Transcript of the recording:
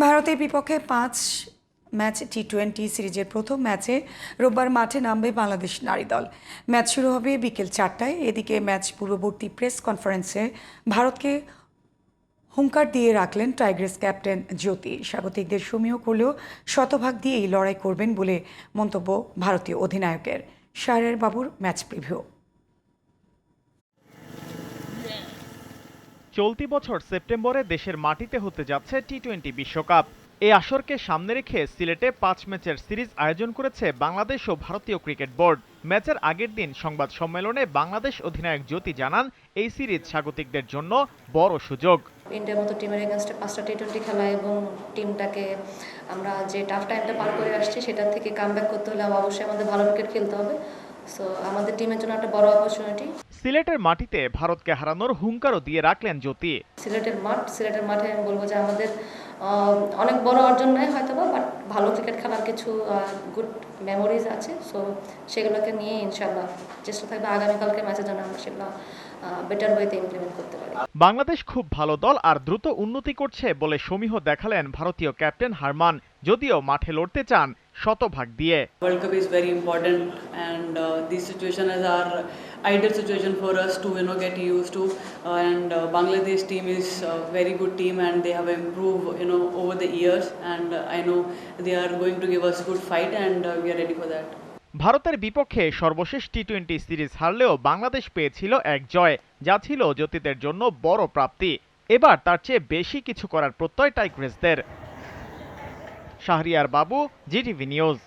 ভারতের বিপক্ষে পাঁচ ম্যাচ টি টোয়েন্টি সিরিজের প্রথম ম্যাচে রোববার মাঠে নামবে বাংলাদেশ নারী দল। ম্যাচ শুরু হবে বিকেল চারটায়। এদিকে ম্যাচ পূর্ববর্তী প্রেস কনফারেন্সে ভারতকে হুঙ্কার দিয়ে রাখলেন টাইগ্রেস ক্যাপ্টেন জ্যোতি। স্বাগতিকদের সমীহ করলেও শতভাগ দিয়েই লড়াই করবেন বলে মন্তব্য ভারতীয় অধিনায়কের। শাহরের বাবুর ম্যাচ প্রিভিউ। চলতি বছর সেপ্টেম্বরে দেশের মাটিতে হতে যাচ্ছে টি টোয়েন্টি বিশ্বকাপ। এই আসরকে সামনে রেখে সিলেটে পাঁচ ম্যাচের সিরিজ আয়োজন করেছে বাংলাদেশ ও ভারতীয় ক্রিকেট বোর্ড। ম্যাচের আগের দিন সংবাদ সম্মেলনে বাংলাদেশ অধিনায়ক জ্যোতি জানান, এই সিরিজ স্বাগতিকদের জন্য বড় সুযোগ। ইন্ডিয়ার মতো টিমের এগেনস্টে পাঁচটা টি টোয়েন্টি খেলা এবং টিমটাকে আমরা যে টাফ টাইমটা পার করে আসছি, সেটার থেকে কাম করতে হলে অবশ্যই আমাদের ভালো ক্রিকেট খেলতে হবে। সো আমাদের টিমের জন্য একটা বড় অপরচুনিটি সিলেটের মাটিতে ভারতকে হারানোর হুঙ্কারও দিয়ে রাখলেন জ্যোতি। সিলেটের মাঠ সিলেটের মাঠে আমি বলব যে আমাদের অনেক বড় অর্জন নয় হয়তো বা বাট ভালো ক্রিকেট খেলার কিছু গুড মেমোরিজ আছে। সো সেগুলোকে নিয়ে ইনশাল্লাহ চেষ্টা থাকবে। আগামীকালকে ম্যাচের জন্য আমরা সেগুলো বেটার ওয়েতে ইমপ্লিমেন্ট করতে পারি। বাংলাদেশ খুব ভালো দল আর দ্রুত উন্নতি করছে বলে সমীহ দেখালেন ভারতীয় ক্যাপ্টেন হারমান। যদিও মাঠে লড়তে চান শতভাগ দিয়ে। World cup is very important and this situation is a ideal situation for us to you know get use to and Bangladesh team is very good team and they have improve you know over the years and I know they are going to give us good fight and we are ready for that ভারতের বিপক্ষে সর্বশেষ T twenty series হারলেও বাংলাদেশ পেয়েছিল এক জয় যা ছিল জ্যোতিদের জন্য বড় প্রাপ্তি। এবার তার চেয়ে বেশি কিছু করার প্রত্যয় টাইগ্রেসদের শাহরিয়ার বাবু জিটিভি নিউজ।